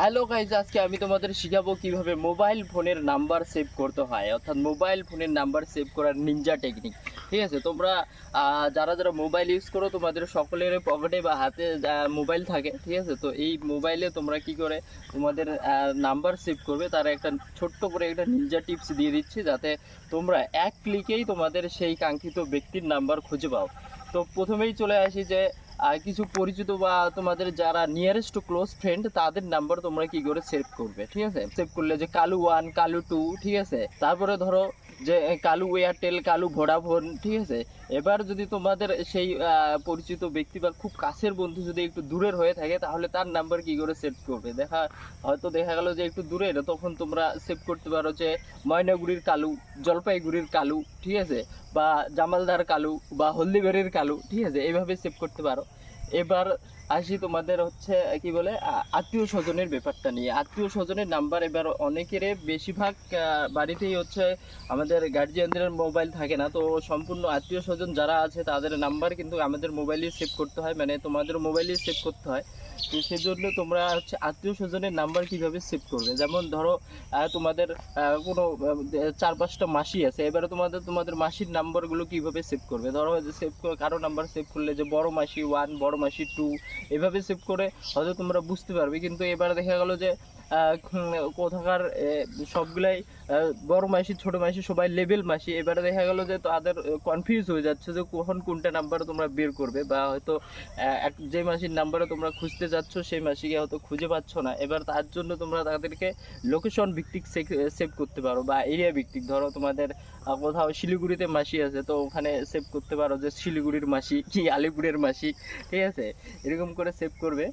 Hello guys আজকে আমি তোমাদের শিখাবো কীভাবে মোবাইল ফোনের নাম্বার সেভ করতে হয়, অর্থাৎ মোবাইল ফোনের নাম্বার সেভ করার নিনজা টেকনিক ঠিক আছে, তোমরা যারা যারা মোবাইল ইউজ করো, তোমাদের সকলের পকেটে বা হাতে মোবাইল থাকে, ঠিক আছে? তো এই মোবাইলে তোমরা কি করে, তোমাদের নাম্বার সেভ করবে, তার একটা ছোট্ট করে একটা নিনজা টিপস দিয়ে দিচ্ছি, যাতে তোমরা এক ক্লিকেই তোমাদের সেই কাঙ্ক্ষিত ব্যক্তির নাম্বার খুঁজে পাও। তো প্রথমেই চলে আসি যে কিছু পরিচিত বা তোমাদের যারা নিয়ারেস্ট ক্লোজ ফ্রেন্ড তাদের নাম্বার তোমরা কি করে সেভ করবে, ঠিক আছে? সেভ করলে যে কালু ওয়ান কালু টু ঠিক আছে? তারপরে ধরো যে কালু এয়ারটেল কালু ভোডাফোন ঠিক আছে? এবার যদি তোমাদের সেই পরিচিত ব্যক্তি বা খুব কাছের বন্ধু যদি একটু দূরের হয়ে থাকে, তাহলে তার নাম্বার কি করে সেভ করবে? দেখা, হয়তো দেখা গেল যে একটু দূরের, তখন তোমরা সেভ করতে পারো যে, ময়নাগুড়ির কালু, জলপাইগুড়ির কালু, ঠিক আছে? বা জামালদার কালু, বা হলদিবাড়ির কালু, ঠিক আছে? এইভাবে সেভ করতে পারো। এবার আসি তোমাদের হচ্ছে কি বলে আত্মীয় স্বজনের ব্যাপারটা নিয়ে। আত্মীয় স্বজনের নাম্বার এবার অনেকের বেশিরভাগ বাড়িতেই হচ্ছে আমাদের গার্জিয়ানদের মোবাইল থাকে না। তো সম্পূর্ণ আত্মীয় স্বজন যারা আছে, তাদের নাম্বার কিন্তু আমাদের মোবাইলে সেভ করতে হয়। মানে তোমাদের মোবাইলে সেভ করতে হয়। তো সেজন্য তোমরা হচ্ছে আত্মীয় স্বজনের নাম্বার কীভাবে সেভ করবে? যেমন ধরো তোমাদের কোনো চার পাঁচটা মাসি আছে। এবারে তোমাদের তোমাদের মাসির নাম্বারগুলো কীভাবে সেভ করবে? ধরো সেভ কারও নাম্বার সেভ করলে যে বড় মাসি ওয়ান বড় মাসি টু এভাবে সেভ করে হয়তো তোমরা বুঝতে পারবে। কিন্তু এবার দেখা গেল যে কোথাকার সবগুলাই বড় মাসি, ছোট মাসি, সবাই লেভেল মাসি। এবারে দেখা গেল যে তাদের কনফিউজ হয়ে যাচ্ছে যে কখন কোনটা নাম্বার তোমরা বের করবে বা হয়তো যে মাসির নাম্বারে তোমরা খুঁজতে যাচ্ছ, সেই মাসিকে হয়তো খুঁজে পাচ্ছ না। এবার তার জন্য তোমরা তাদেরকে লোকেশন ভিত্তিক সেভ করতে পারো বা এরিয়া ভিত্তিক। ধরো তোমাদের কোথাও শিলিগুড়িতে মাসি আছে, তো ওখানে সেভ করতে পারো যে শিলিগুড়ির মাসি কি আলিপুরের মাসি, ঠিক আছে? এরকম করে সেভ করবে।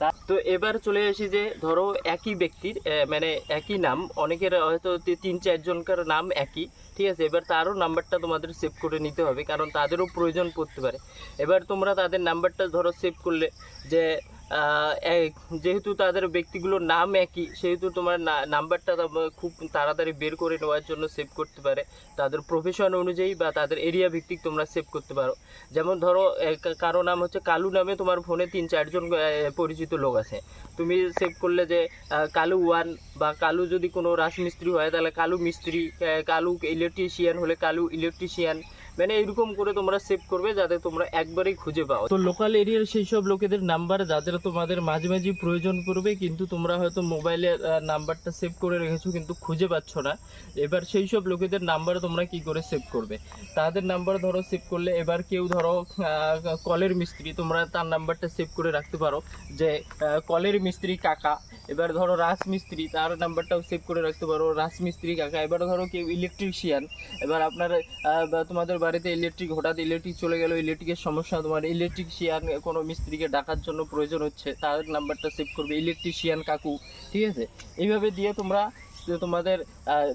তা, তো এবার চলে আসি যে, ধরো একই ব্যক্তির মানে একই নাম, অনেকের হয়তো তিন চারজনকার নাম একই, ঠিক আছে? এবার তারও নাম্বারটা তোমাদের সেভ করে নিতে হবে, কারণ তাদেরও প্রয়োজন পড়তে পারে। এবার তোমরা তাদের নাম্বারটা ধরো সেভ করলে, যে যেহেতু তাদের ব্যক্তিগুলোর নাম একই, সেহেতু তোমার নাম্বারটা খুব তাড়াতাড়ি বের করে নেওয়ার জন্য সেভ করতে পারে। তাদের প্রফেশন অনুযায়ী বা তাদের এরিয়া ভিত্তিক তোমরা সেভ করতে পারো। যেমন ধরো কারও নাম হচ্ছে কালু নামে তোমার ফোনে তিন চারজন পরিচিত লোক আছে। তুমি সেভ করলে যে কালু ওয়ান বা কালু যদি কোনো রাজমিস্ত্রি হয়, তাহলে কালু মিস্ত্রি কালু ইলেকট্রিশিয়ান হলে কালু ইলেকট্রিশিয়ান মানে এরকম করে তোমরা সেভ করবে যাতে তোমরা একবারেই খুঁজে পাও। তো লোকাল এরিয়ার সেই সব লোকেদের নাম্বার যাদের তোমাদের মাঝে মাঝে প্রয়োজন পড়বে, কিন্তু তোমরা হয়তো মোবাইলের নাম্বারটা সেভ করে রেখেছো, কিন্তু খুঁজে পাচ্ছ না। এবার সেই সব লোকেদের নাম্বার তোমরা কি করে সেভ করবে? তাদের নাম্বার ধরো সেভ করলে এবার কেউ ধরো কলের মিস্ত্রি, তোমরা তার নাম্বারটা সেভ করে রাখতে পারো যে কলের মিস্ত্রি কাকা। এবার ধরো রাজমিস্ত্রি, তার নাম্বারটাও সেভ করে রাখতে পারো। রাজমিস্ত্রি কাকা, এবার ধরো কেউ ইলেকট্রিশিয়ান এবার আপনার তোমাদের বাড়িতে ইলেকট্রিক হঠাৎ ইলেকট্রিক চলে গেল ইলেকট্রিকের সমস্যা, তোমার ইলেকট্রিশিয়ান কোনো মিস্ত্রিকে ডাকার জন্য প্রয়োজন হচ্ছে, তার নাম্বারটা সেভ করবে ইলেকট্রিশিয়ান কাকু, ঠিক আছে? এইভাবে দিয়ে তোমরা যে তোমাদের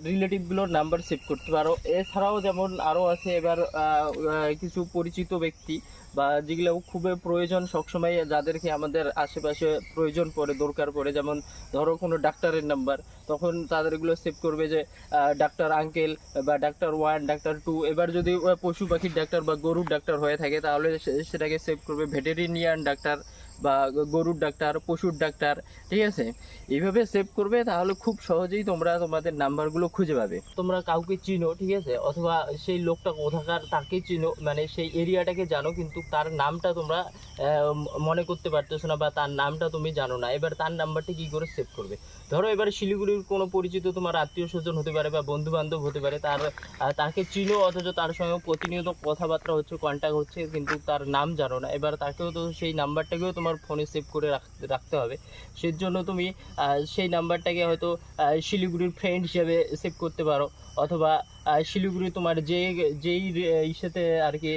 রিলেটিভগুলোর নাম্বার সেভ করতে পারো। এছাড়াও যেমন আরও আছে এবার কিছু পরিচিত ব্যক্তি বা যেগুলো খুবই প্রয়োজন সবসময় যাদেরকে আমাদের আশেপাশে প্রয়োজন পড়ে, দরকার পড়ে। যেমন ধরো কোনো ডাক্তারের নাম্বার তখন তাদেরগুলো সেভ করবে যে ডাক্তার আঙ্কেল বা ডাক্তার ওয়ান ডাক্তার টু এবার যদি পশু পাখির ডাক্তার বা গরুর ডাক্তার হয়ে থাকে, তাহলে সেটাকে সেভ করবে। ভেটেরিনিয়ান ডাক্তার বা গরুর ডাক্তার, পশুর ডাক্তার, ঠিক আছে? এইভাবে সেভ করবে তাহলে খুব সহজেই তোমরা তোমাদের নাম্বারগুলো খুঁজে পাবে। তোমরা কাউকে চিনো, ঠিক আছে? অথবা সেই লোকটা কোথাকার তাকে চিনো মানে সেই এরিয়াটাকে জানো, কিন্তু তার নামটা তোমরা মনে করতে পারতেছো না বা তার নামটা তুমি জানো না। এবার তার নাম্বারটা কি করে সেভ করবে? ধরো এবার শিলিগুড়ির কোনো পরিচিত তোমার আত্মীয় স্বজন হতে পারে বা বন্ধু বান্ধব হতে পারে, তার তাকে চিনো, অথচ তার সঙ্গে প্রতিনিয়ত কথাবার্তা হচ্ছে কন্ট্যাক্ট হচ্ছে, কিন্তু তার নাম জানো না। এবার তাকেও তো সেই নাম্বারটাকেও তোমার ফোনে সেভ করে রাখতে হবে। সেই জন্য তুমি সেই নাম্বারটাকে হয়তো শিলিগুড়ির ফ্রেন্ড হিসেবে সেভ করতে পারো। অথবা শিলিগুড়ি তোমার যে, যেই ইসেতে আর কি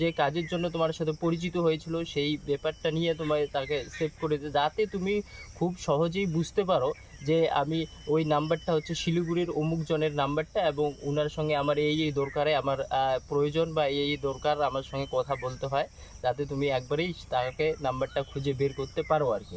যে কাজের জন্য তোমার সাথে পরিচিত হয়েছিল, সেই ব্যাপারটা নিয়ে তোমার তাকে সেভ করে যাতে তুমি খুব সহজেই বুঝতে পারো যে আমি ওই নাম্বারটা হচ্ছে শিলিগুড়ির অমুকজনের নাম্বারটা এবং ওনার সঙ্গে আমার এই এই দরকারে আমার প্রয়োজন বা এই এই দরকার আমার সঙ্গে কথা বলতে হয়, যাতে তুমি একবারেই তাকে নাম্বারটা খুঁজে বের করতে পারো আর কি।